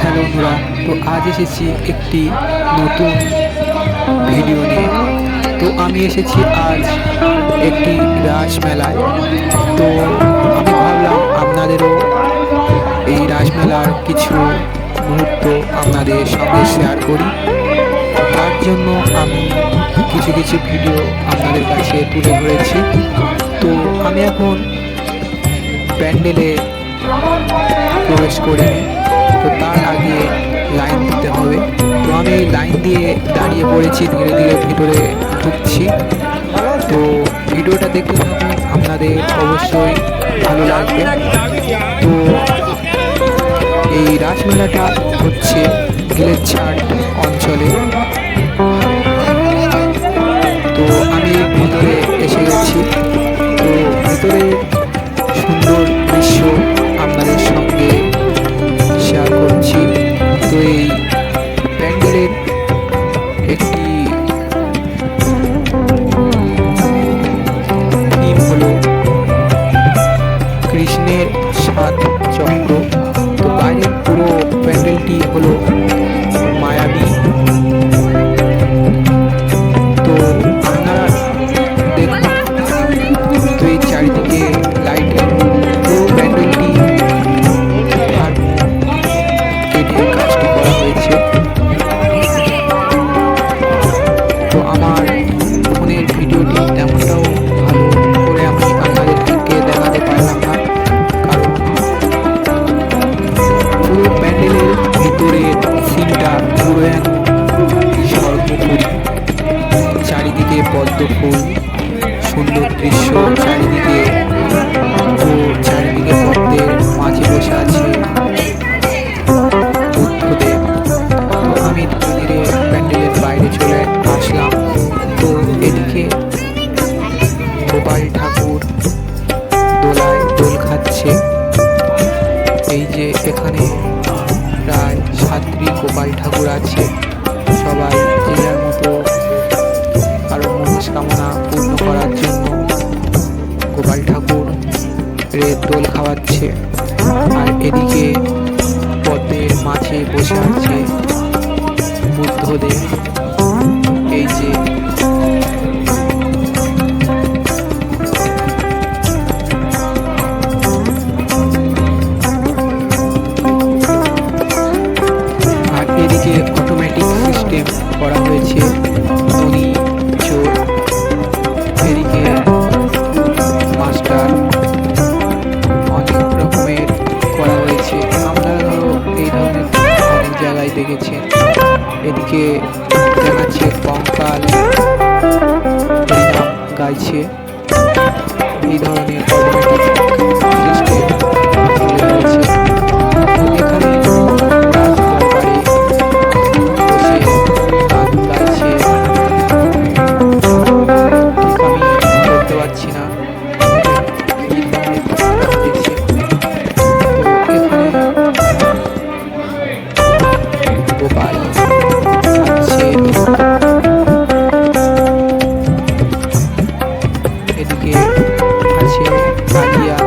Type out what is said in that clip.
Hello বন্ধুরা, তো আজ এসেছি একটি নতুন ভিডিও নিয়ে। তো আমি এসেছি আজ একটি রাসমেলায় তো আমি ভাবলাম আপনাদেরও এই রাসমেলার কিছু মুহূর্ত আপনাদের সঙ্গে শেয়ার করি। তার জন্য আমি কিছু কিছু ভিডিও আপনাদের কাছে তুলে ধরেছি। তো আমি এখন প্যান্ডেলে প্রবেশ করিনি। তো তার আগে লাইন দিতে হবে। তো আমি লাইন দিয়ে দাঁড়িয়ে পড়েছি, ধীরে ধীরে ভিতরে ঢুকছি। তো ভিডিওটা দেখতে থাকুন, আপনাদের অবশ্যই ভালো লাগবে। তো এই রাসমেলাটা হচ্ছে গিলেরছাট অঞ্চলে পদ্ম ফুল, সুন্দর দৃশ্য চারিদিকে তো চারিদিকে পদ্মের মাঝে বসে আছে আমি ধীরে প্যান্ডেলের বাইরে চলে আসলাম। তো এদিকে গোপাল ঠাকুর দোলায় দোল খাচ্ছে। এই যে এখানে প্রায় সাতটি গোপাল ঠাকুর আছে, সবাই রেত দোল খাওয়াচ্ছে আর এদিকে পদ্মের মাঝে বসে আছে বুদ্ধদেব। এই যে আর এদিকে অটোমেটিক সিস্টেম করা হয়েছে। এদিকে দেখাচ্ছে কঙ্কাল গাইছে এই ধরনের এদিকে আছে কালিয়ানা